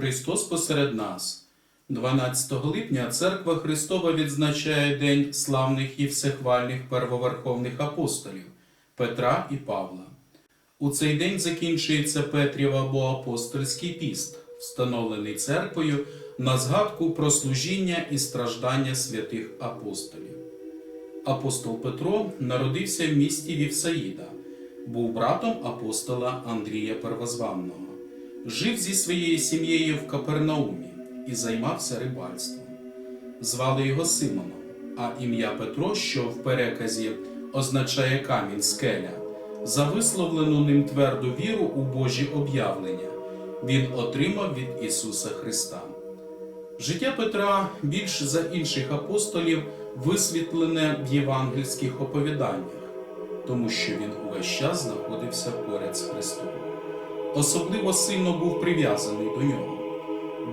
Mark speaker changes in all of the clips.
Speaker 1: Христос посеред нас. 12 липня Церква Христова відзначає День славних і всехвальних первоверховних апостолів Петра і Павла. У цей день закінчується Петрів або апостольський піст, встановлений церквою на згадку про служіння і страждання святих апостолів. Апостол Петро народився в місті Вівсаїда, був братом апостола Андрія Первозванного, жив зі своєю сім'єю в Капернаумі і займався рибальством. Звали його Симоном, а ім'я Петро, що в переказі означає камінь скеля, за висловлену ним тверду віру у Божі об'явлення, він отримав від Ісуса Христа. Життя Петра більш за інших апостолів висвітлене в євангельських оповіданнях, тому що він увесь час знаходився поряд з Христом. Особливо сильно був прив'язаний до нього,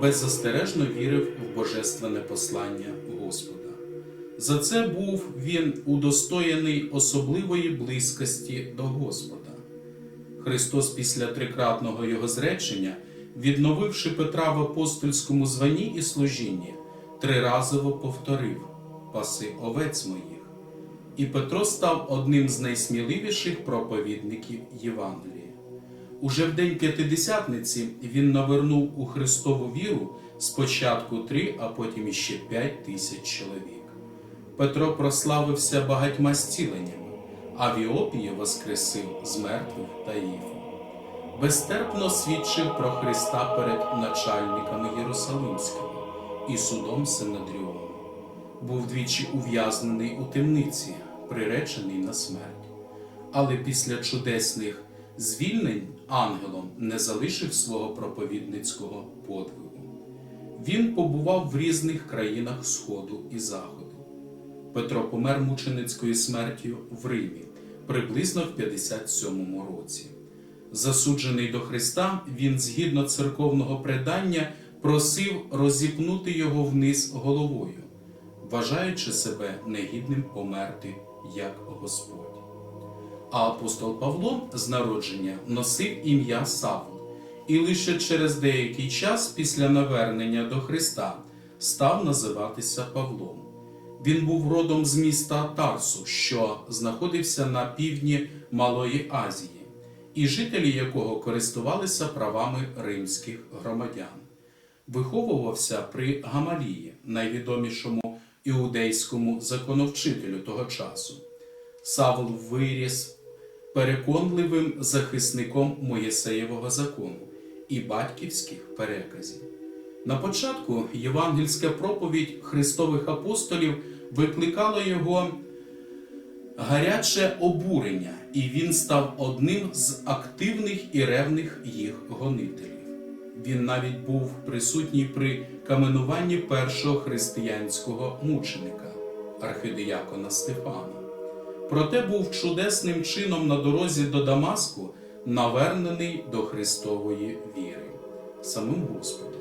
Speaker 1: беззастережно вірив в божественне послання Господа. За це був він удостоєний особливої близькості до Господа. Христос після трикратного його зречення, відновивши Петра в апостольському званні і служінні, триразово повторив паси овець моїх. І Петро став одним з найсміливіших проповідників Євангелія. Уже в день П'ятидесятниці він навернув у Христову віру спочатку три, а потім іще п'ять тисяч чоловік. Петро прославився багатьма зціленнями, а в Іопії воскресив з мертвих та їв. Безтерпно свідчив про Христа перед начальниками Єрусалимськими і судом Синедріону. Був двічі ув'язнений у темниці, приречений на смерть. Але після чудесних звільнень ангелом не залишив свого проповідницького подвигу. Він побував в різних країнах Сходу і Заходу. Петро помер мученицькою смертю в Римі приблизно в 57 році. Засуджений до Христа, він, згідно церковного предання, просив розіпнути його вниз головою, вважаючи себе негідним померти як Господь. А апостол Павло з народження носив ім'я Савл, і лише через деякий час після навернення до Христа став називатися Павлом. Він був родом з міста Тарсу, що знаходився на півдні Малої Азії, і жителі якого користувалися правами римських громадян. Виховувався при Гамалії, найвідомішому іудейському законовчителю того часу. Савл виріс переконливим захисником Моєсеєвого закону і батьківських переказів. На початку євангельська проповідь Христових апостолів викликала його гаряче обурення, і він став одним з активних і ревних їх гонителів. Він навіть був присутній при каменуванні першого християнського мученика, архидіякона Стефана. Проте був чудесним чином на дорозі до Дамаску навернений до Христової віри, самим Господом.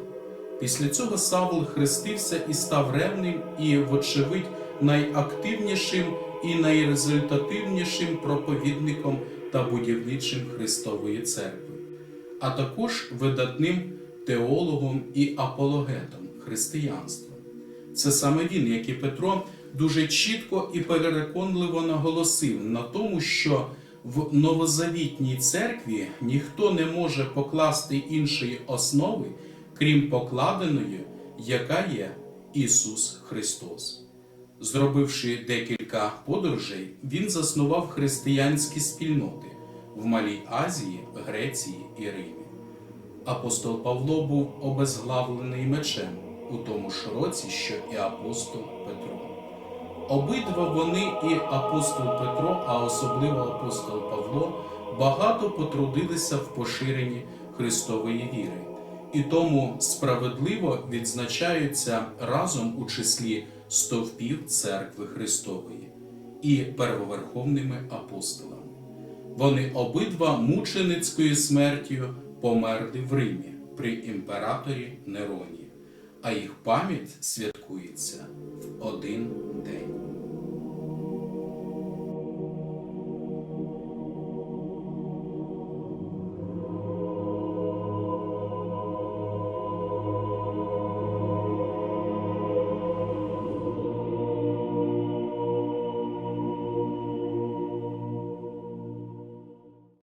Speaker 1: Після цього Савл хрестився і став ревним і, вочевидь, найактивнішим і найрезультативнішим проповідником та будівничим Христової церкви, а також видатним теологом і апологетом християнства. Це саме він, як і Петро, дуже чітко і переконливо наголосив на тому, що в новозавітній церкві ніхто не може покласти іншої основи, крім покладеної, яка є Ісус Христос. Зробивши декілька подорожей, він заснував християнські спільноти в Малій Азії, Греції і Римі. Апостол Павло був обезглавлений мечем у тому ж році, що і апостол Петро. Обидва вони і апостол Петро, а особливо апостол Павло, багато потрудилися в поширенні Христової віри, і тому справедливо відзначаються разом у числі стовпів церкви Христової і первоверховними апостолами. Вони обидва мученицькою смертю померли в Римі при імператорі Нероні, а їх пам'ять святкується в один день.